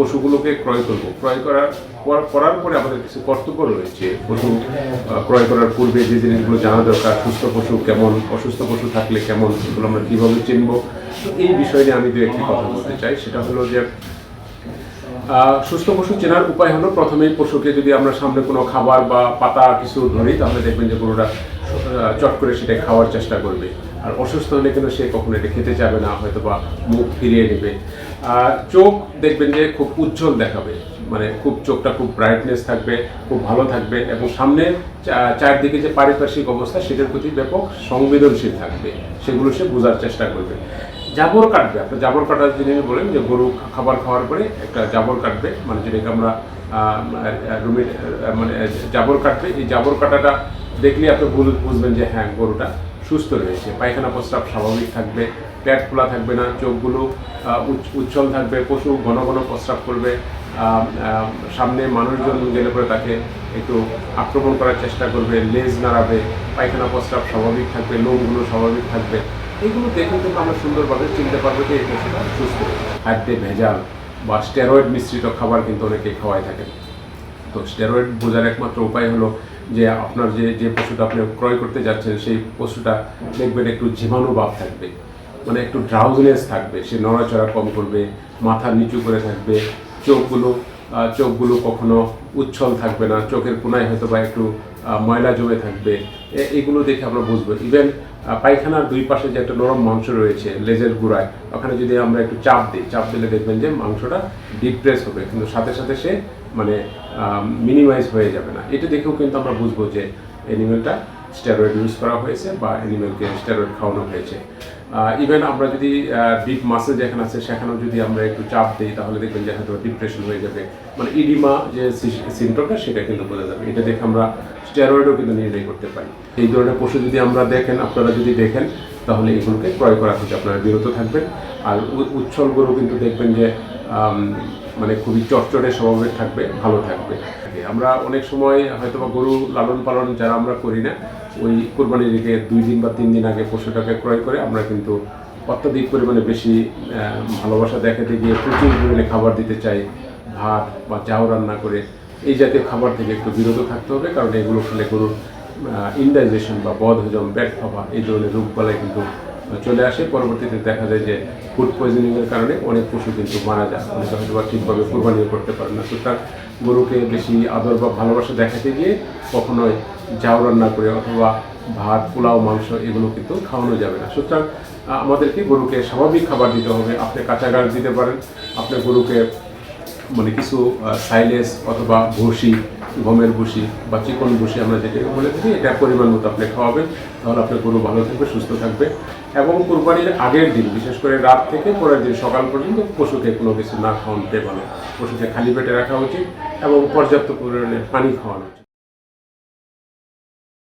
পশুগুলোকে ক্রয় করব। ক্রয় করার কর- করার পরে আমাদের কিছু কর্তব্য রয়েছে। পশু ক্রয় করার পূর্বে যে জিনিসগুলো জানা দরকার সুস্থ পশু কেমন অসুস্থ পশু থাকলে কেমন সেগুলো আমরা কীভাবে চিনব? এই বিষয় নিয়ে আমি দু একটি কথা বলতে চাই। সেটা হলো যে সুস্থ পশু চেনার উপায় হলো প্রথমেই পশুকে যদি আমরা সামনে কোনো খাবার বা পাতা কিছু ধরি তাহলে দেখবেন যে আহ, চট করে সেটা খাওয়ার চেষ্টা করবে। আর অসুস্থ হলে কিন্তু সে কখনো এটা খেতে চাবে না হয়তো বা মুখ ফিরিয়ে নেবে। আর চোখ দেখবেন যে খুব উজ্জ্বল দেখাবে। মানে খুব চোখটা খুব ব্রাইটনেস থাকবে, খুব ভালো থাকবে এবং সামনে চারদিকে যে পারিপার্শ্বিক অবস্থা, সেটার প্রতি ব্যাপক সংবেদনশীল থাকবে। সেগুলো সে বোঝার চেষ্টা করবে। জাবর কাটবে। আপনার জাবর কাটার যিনি বলেন যে গরু খাবার খাওয়ার পরে একটা জাবর কাটবে। মানে যেটাকে আমরা রুমে মানে জাবর কাটবে। এই জাবর কাটাটা দেখলে আপনি বুঝ- বুঝবেন যে হ্যাঁ গরুটা সুস্থ রয়েছে। পায়খানা প্রস্রাব স্বাভাবিক থাকবে, পেট খোলা থাকবে না, চোখগুলো উজ্জ্বল থাকবে, পশু ঘন ঘন প্রস্রাব করবে সামনে মানুষজন গেলে পরে তাকে একটু আক্রমণ করার চেষ্টা করবে, লেজ নাড়াবে, পায়খানা প্রস্রাব স্বাভাবিক থাকবে, লোমগুলো স্বাভাবিক থাকবে। এগুলো দেখে কিন্তু আমরা সুন্দরভাবে চিনতে পারব যে এই পশুটা সুস্থ। খাদ্যে ভেজাল বা স্টেরয়েড মিশ্রিত খাবার কিন্তু অনেকে খাওয়াই থাকেন। তো স্টেরয়েড বোঝার একমাত্র উপায় হলো যে আপনার যে যে পশুটা আপনি ক্রয় করতে যাচ্ছেন, সেই পশুটা দেখবেন একটু জীবাণু ভাব থাকবে। মানে একটু ড্রাউজনেস থাকবে, সে নড়াচড়া কম করবে, মাথা নিচু করে থাকবে, চোখগুলো চোখগুলো কখনো উচ্ছল থাকবে না, চোখের কোনায় হয়তো বা একটু ময়লা জমে থাকবে। এগুলো দেখে আমরা বুঝব। ইভেন পায়খানার দুই পাশে যে একটা নরম মাংস রয়েছে, লেজের গুড়ায়, ওখানে যদি আমরা একটু চাপ দিই, চাপ দিলে দেখবেন যে মাংসটা ডিপ্রেস হবে। কিন্তু সাথে সাথে সে মানে মিনিমাইজ হয়ে যাবে না। এটা দেখেও কিন্তু আমরা বুঝব যে অ্যানিমেলটা স্টেরয়েড ইউজ করা হয়েছে বা অ্যানিমেলকে স্টেরয়েড খাওয়ানো হয়েছে। ইভেন আমরা যদি ডিপ মাসে যেখানে আছে, সেখানেও যদি আমরা একটু চাপ দিই, তাহলে দেখবেন যে হয়তো ডিপ্রেশন হয়ে যাবে। মানে ইডিমা যে সিমটমটা সেটা কিন্তু বোঝা যাবে। এটা দেখে আমরা স্টেরয়েডও কিন্তু নির্ণয় করতে পারি। এই ধরনের পশু যদি আমরা দেখেন, আপনারা যদি দেখেন, তাহলে এগুলোকে ক্রয় করা থেকে আপনারা বিরত থাকবেন। আর উ- উচ্ছল গরু কিন্তু দেখবেন যে মানে খুবই চটচটে স্বভাবের থাকবে, ভালো থাকবে। আমরা অনেক সময় হয়তো বা গরু লালন পালন যারা আমরা করি না, ওই কোরবানির দিকে দুই দিন বা তিন দিন আগে পশুটাকে ক্রয় করে আমরা কিন্তু অত্যাধিক পরিমাণে বেশি ভালোবাসা দেখাতে গিয়ে প্রচুর পরিমাণে খাবার দিতে চাই, ভাত বা চাও রান্না করে। এই জাতীয় খাবার থেকে একটু বিরত থাকতে হবে, কারণ এগুলো খেলে গরুর ইনডাইজেশন বা বদ হজম ব্যাট খাওয়া, এই ধরনের রোগবালাই কিন্তু চলে আসে, পরবর্তীতে দেখা যায় যে ফুড পয়জনিংয়ের কারণে অনেক পশু কিন্তু মারা যায়। অনেকে হয়তো বা ঠিকভাবে কোরবানিও করতে পারে না। সুতরাং গরুকে বেশি আদর বা ভালোবাসা দেখাতে গিয়ে কখনোই জাউ রান্না করে অথবা ভাত, পোলাও, মাংস এগুলো কিন্তু খাওয়ানো যাবে না। সুতরাং আমাদেরকে গরুকে স্বাভাবিক খাবার দিতে হবে। আপনি কাঁচা ঘাস দিতে পারেন। আপনি গরুকে মানে কিছু সাইলেস অথবা ভুসি গমের ভুসি বা চিকন ভুসি আমরা যেটাকে বলে থাকি, এটা পরিমাণ মতো আপনি খাওয়াবেন। তাহলে আপনার গরু ভালো থাকবে, সুস্থ থাকবে। এবং কোরবানির আগের দিন, বিশেষ করে রাত থেকে পরের দিন সকাল পর্যন্ত পশুকে কোনো কিছু না খাওয়াতে ভালো পশুকে খালি পেটে রাখা উচিত এবং পর্যাপ্ত পরিমাণে পানি খাওয়ানো উচিত।